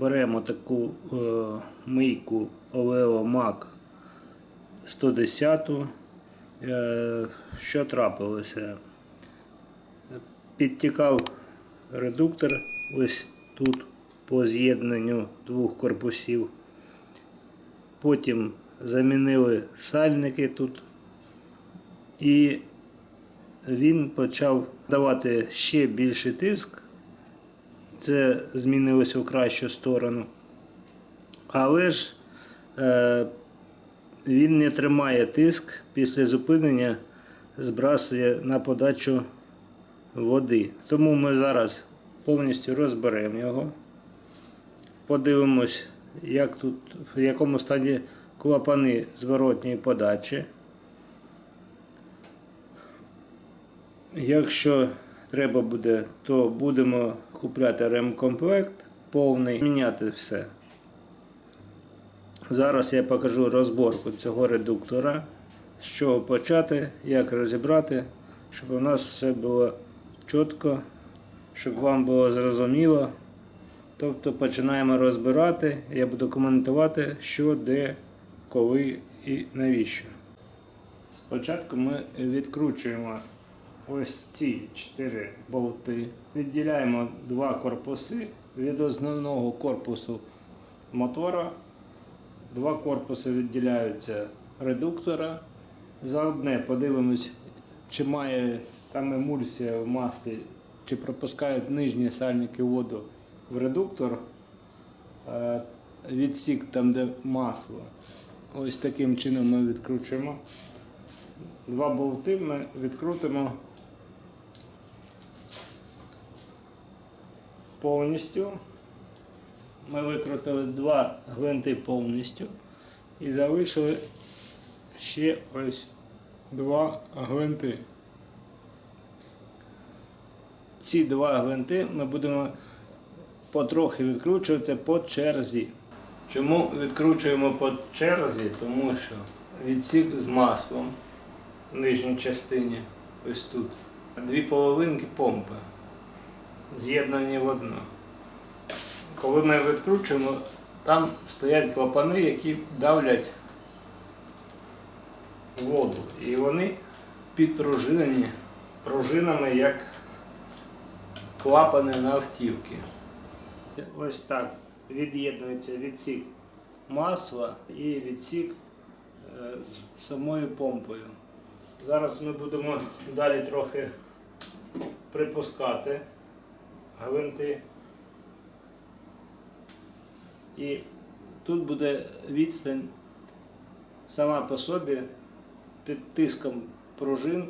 беремо таку е, мийку Oleo Mac 110. Е, що трапилося? Підтікав редуктор ось тут по з'єднанню двох корпусів. Потім замінили сальники тут. І він почав давати ще більший тиск. Це змінилося в кращу сторону. Але ж е, він не тримає тиск після зупинення, збрасує на подачу води. Тому ми зараз повністю розберемо його. Подивимось, як тут, в якому стані клапани зворотньої подачі. Якщо треба буде, то будемо купляти ремкомплект повний, міняти все. Зараз я покажу розборку цього редуктора, з чого почати, як розібрати, щоб у нас все було чітко, щоб вам було зрозуміло. Тобто починаємо розбирати, я буду коментувати, що, де, коли і навіщо. Спочатку ми відкручуємо ось ці чотири болти, відділяємо два корпуси від основного корпусу мотора. Два корпуси відділяються редуктора. За одне подивимось, чи має там емульсія в маслі, чи пропускають нижні сальники воду в редуктор. Е, Відсік там, де масло. Ось таким чином ми відкручуємо. Два болти ми відкрутимо повністю. Ми викрутили два гвинти повністю і залишили ще ось два гвинти. Ці два гвинти ми будемо потрохи відкручувати по черзі. Чому відкручуємо по черзі? Тому що відсік з маслом в нижній частині, ось тут. Дві половинки помпи з'єднані в одну. Коли ми відкручуємо, там стоять клапани, які давлять воду. І вони підпружинені пружинами, як клапани на автівки. Ось так від'єднується відсік масла і відсік е, з самою помпою. Зараз ми будемо далі трохи припускати гвинти. І тут буде відстань сама по собі під тиском пружин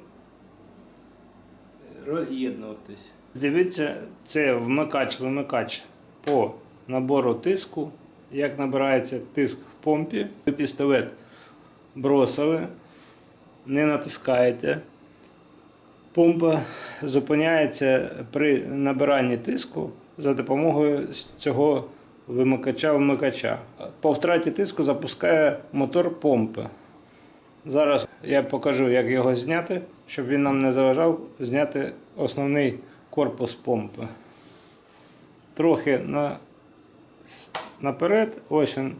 роз'єднуватись. Дивіться, це вмикач-вимикач по набору тиску. Як набирається тиск в помпі, ви пістолет бросили, не натискаєте. Помпа зупиняється при набиранні тиску за допомогою цього вимикача-вмикача. По втраті тиску запускає мотор помпи. Зараз я покажу, як його зняти, щоб він нам не заважав зняти основний корпус помпи. Трохи на, наперед, ось він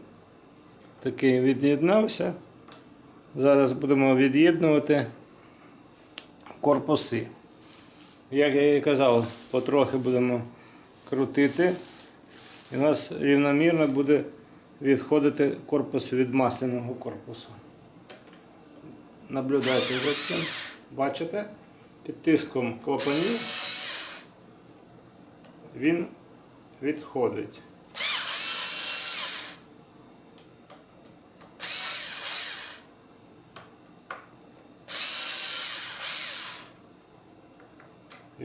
такий від'єднався. Зараз будемо від'єднувати корпуси. Як я і казав, потрохи будемо крутити. І у нас рівномірно буде відходити корпус від масляного корпусу. Наблюдайте за цим. Бачите? Під тиском клапанів він відходить.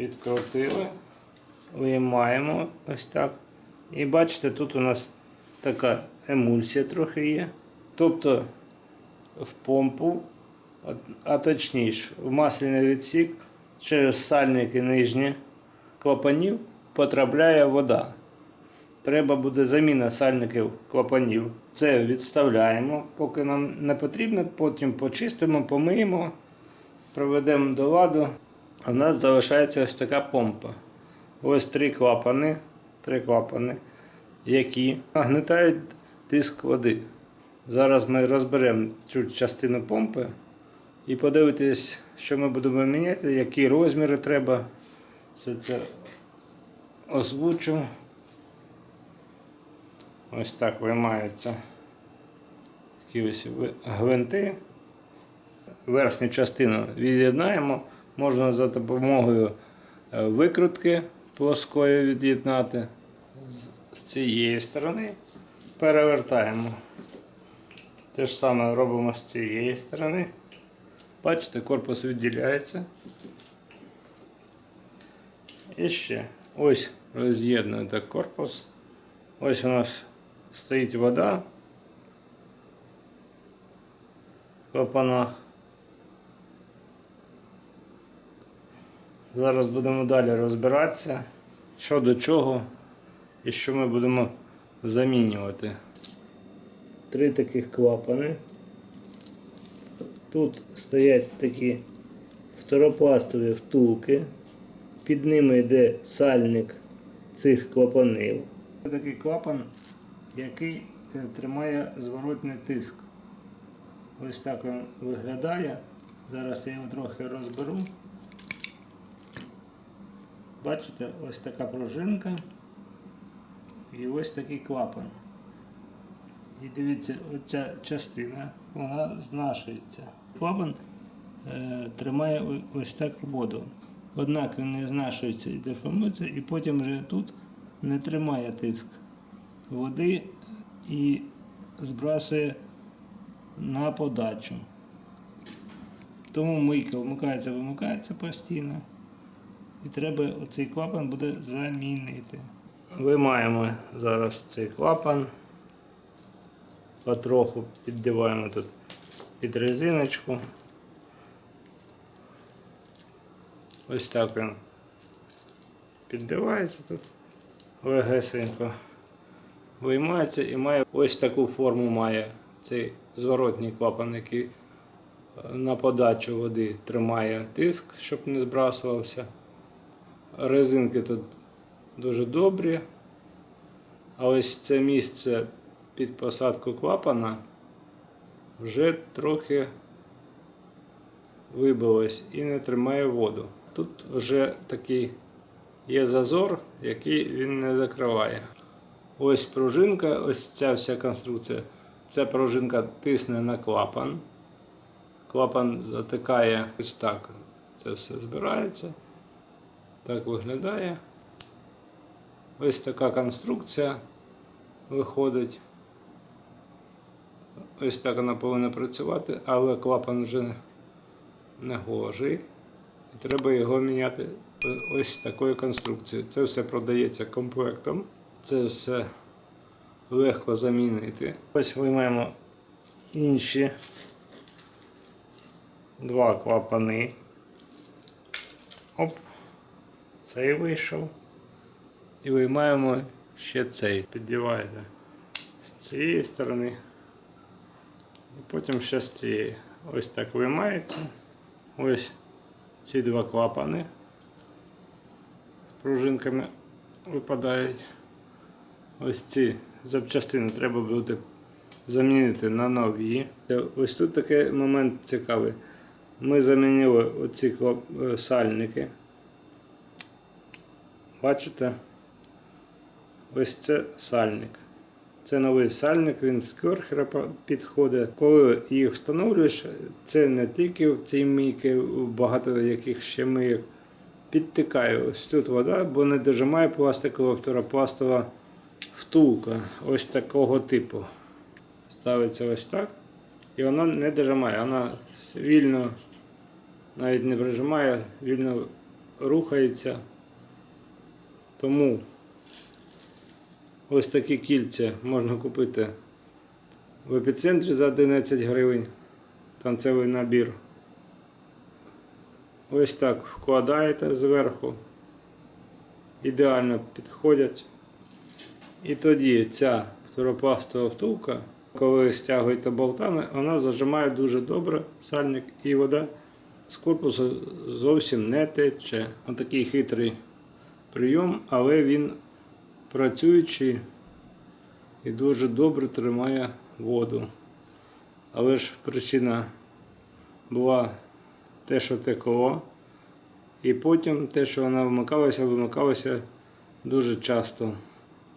Відкрутили, виймаємо ось так. І бачите, тут у нас така емульсія трохи є. Тобто в помпу, а- точніше, в масляний відсік через сальники нижні клапанів потрапляє вода. Треба буде заміна сальників клапанів. Це відставляємо, поки нам не потрібно, потім почистимо, помиємо, проведемо до ладу. В нас залишається ось така помпа. Ось три клапани. Три клапани. які нагнетають тиск води. Зараз ми розберемо цю частину помпи і подивитись, що ми будемо міняти, які розміри треба. Все це озвучу. Ось так виймаються такі ось гвинти. Верхню частину від'єднаємо. Можна за допомогою е, викрутки плоскої від'єднати. З- цієї сторони перевертаємо. Те ж саме робимо з цієї сторони. Бачите, корпус відділяється. І ще ось роз'єднуєте корпус. Ось у нас стоїть вода в Зараз будемо далі розбиратися, що до чого і що ми будемо замінювати. Три таких клапани. Тут стоять такі второпластові втулки. Під ними йде сальник цих клапанів. Це такий клапан, який е, тримає зворотний тиск. Ось так він виглядає. Зараз я його трохи розберу. Бачите, ось така пружинка і ось такий клапан. І дивіться, оця частина, вона знашується. Клапан е, тримає ось так воду. Однак він не знашується і деформується, і потім вже тут не тримає тиск води і збрасує на подачу. Тому мийка вмикається, вимикається постійно. І треба оцей клапан буде замінити. Виймаємо зараз цей клапан. Потроху піддіваємо тут під резиночку. Ось так він піддивається тут легесенько. Виймається і має ось таку форму має цей зворотній клапан, який е, на подачу води тримає тиск, щоб не збрасувався. Резинки тут дуже добрі. А ось це місце під посадку клапана вже трохи вибилось і не тримає воду. Тут вже такий є зазор, який він не закриває. Ось пружинка, ось ця вся конструкція. Ця пружинка тисне на клапан. Клапан затикає ось так. Це все збирається. Так виглядає. Ось така конструкція виходить. Ось так вона повинна працювати, але клапан вже не гожий. І треба його міняти ось такою конструкцією. Це все продається комплектом. Це все легко замінити. Ось виймаємо інші два клапани. Оп, цей вийшов. І виймаємо ще цей. Піддіваєте з цієї сторони. І потім ще з цієї. Ось так виймається. Ось ці два клапани з пружинками випадають. Ось ці запчастини треба буде замінити на нові. Ось тут такий момент цікавий. Ми замінили оці е, сальники. Бачите? Ось це сальник. Це новий сальник, він з керхера підходить. Коли їх встановлюєш, це не тільки в цій мийці, багато яких ще мийок. Підтикає ось тут вода, бо не дожимає пластикова второпластова втулка ось такого типу. Ставиться ось так. І вона не дожимає, вона вільно, навіть не прижимає, вільно рухається. Тому ось такі кільця можна купити в епіцентрі за 11 гривень. Там цілий набір. Ось так вкладаєте зверху. Ідеально підходять. І тоді ця фторопластова втулка, коли стягуєте болтами, вона зажимає дуже добре сальник і вода з корпусу зовсім не тече. Отакий хитрий прийом, але він працюючий і дуже добре тримає воду. Але ж причина була те, що текло, і потім те, що вона вмикалася, вимикалася дуже часто,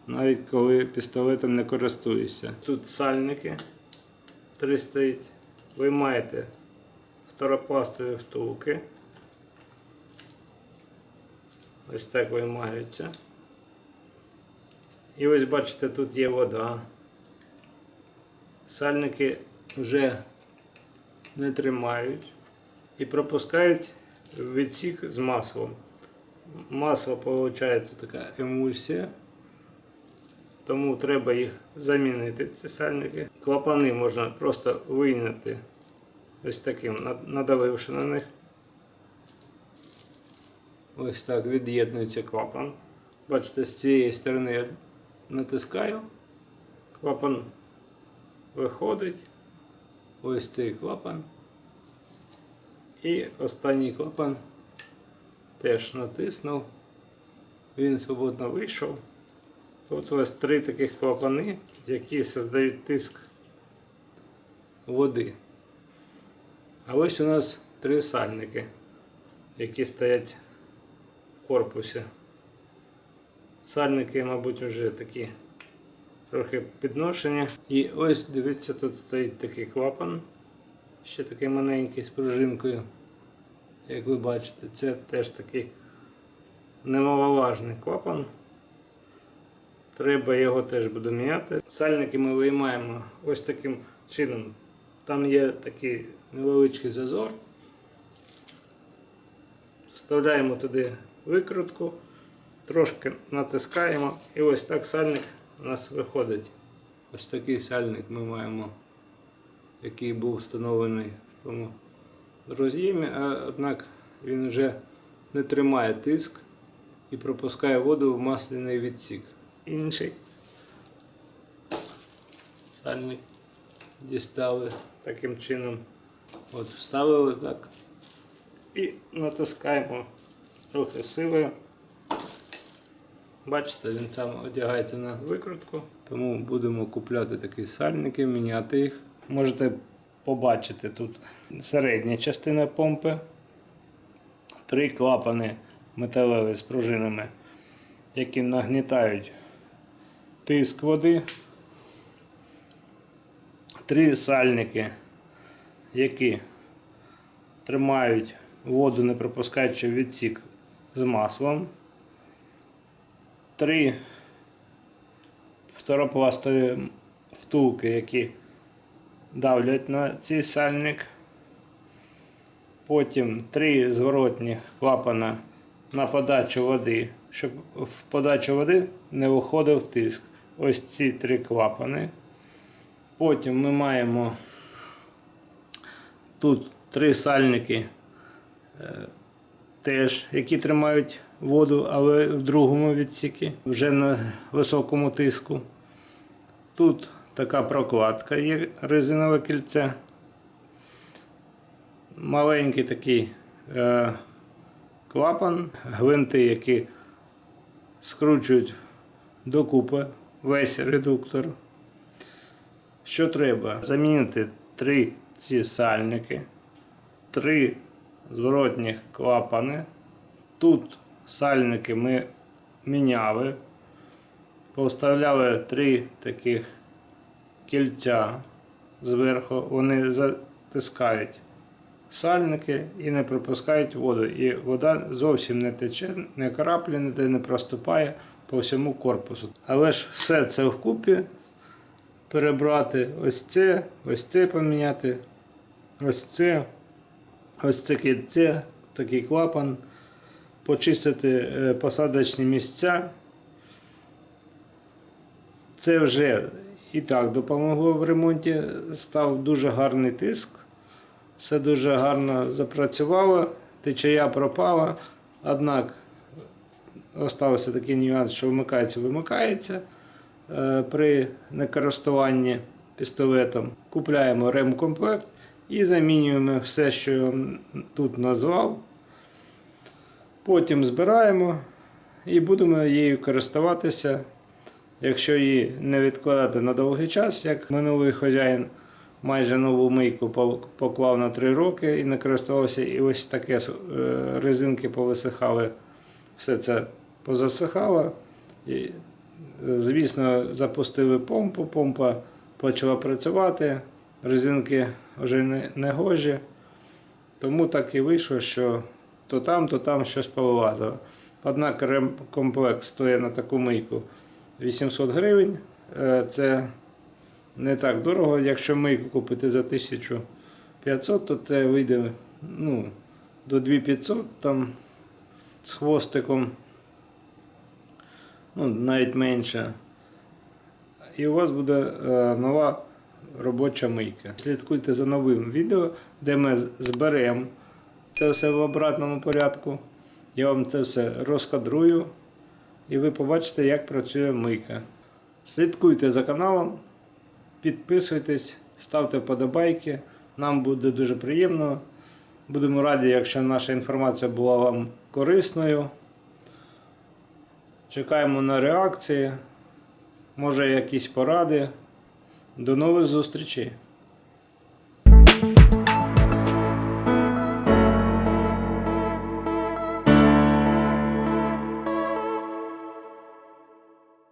навіть коли пістолетом не користуєшся. Тут сальники три стоїть. Ви маєте второпластові втулки. Ось так виймаються. І ось бачите, тут є вода. Сальники вже не тримають і пропускають відсік з маслом. Масло виходить така емульсія, тому треба їх замінити, ці сальники. Клапани можна просто вийняти ось таким, надавивши на них. Ось так від'єднується клапан. Бачите, з цієї сторони я натискаю, клапан виходить. Ось цей клапан. І останній клапан теж натиснув. Він свободно вийшов. От ось три таких клапани, які создають тиск води. А ось у нас три сальники, які стоять корпусі. Сальники, мабуть, вже такі трохи підношені. І ось дивіться, тут стоїть такий клапан, ще такий маленький з пружинкою. Як ви бачите, це теж такий немаловажний клапан. Треба його теж буде міняти. Сальники ми виймаємо ось таким чином. Там є такий невеличкий зазор. Вставляємо туди викрутку, трошки натискаємо і ось так сальник у нас виходить. Ось такий сальник ми маємо, який був встановлений в тому роз'ємі, однак він вже не тримає тиск і пропускає воду в масляний відсік. Інший сальник дістали таким чином. От вставили так і натискаємо трохи силою. Бачите, він сам одягається на викрутку, тому будемо купляти такі сальники, міняти їх. Можете побачити тут середня частина помпи, три клапани металеві з пружинами, які нагнітають тиск води, три сальники, які тримають воду, не пропускаючи відсік з маслом. Три второпластові втулки, які давлять на цей сальник. Потім три зворотні клапана на подачу води, щоб в подачу води не виходив тиск. Ось ці три клапани. Потім ми маємо тут три сальники, е, теж, які тримають воду, але в другому відсікі, вже на високому тиску. Тут така прокладка є резинове кільце. Маленький такий е, клапан, гвинти, які скручують докупи весь редуктор. Що треба? Замінити три ці сальники, три зворотніх клапани. Тут сальники ми міняли, поставляли три таких кільця зверху, вони затискають сальники і не пропускають воду. І вода зовсім не тече, не краплі ніде не проступає по всьому корпусу. Але ж все це вкупі перебрати ось це, ось це поміняти, ось це, ось це такий клапан, почистити е, посадочні місця. Це вже і так допомогло в ремонті. Став дуже гарний тиск. Все дуже гарно запрацювало, течія пропала. Однак остався такий нюанс, що вмикається, вимикається е, при некористуванні пістолетом. Купляємо ремкомплект і замінюємо все, що я тут назвав. Потім збираємо і будемо її користуватися Якщо її не відкладати на довгий час, як минулий хазяїн майже нову мийку поклав на 3 роки і не користувався, і ось таке е, резинки повисихали, все це позасихало. І, е, звісно, запустили помпу, помпа почала працювати, резинки вже не, не гожі. Тому так і вийшло, що то там, то там щось повилазило. Однак рем- комплект стоїть на таку мийку 800 гривень. Е, Це не так дорого. Якщо мийку купити за 1500, то це вийде ну, до 2500 там з хвостиком. Ну, навіть менше. І у вас буде е, нова робоча мийка. Слідкуйте за новим відео, де ми зберемо це все в обратному порядку. Я вам це все розкадрую, і ви побачите, як працює мийка. Слідкуйте за каналом, підписуйтесь, ставте вподобайки. Нам буде дуже приємно. Будемо раді, якщо наша інформація була вам корисною. Чекаємо на реакції, може якісь поради. До нових зустрічей!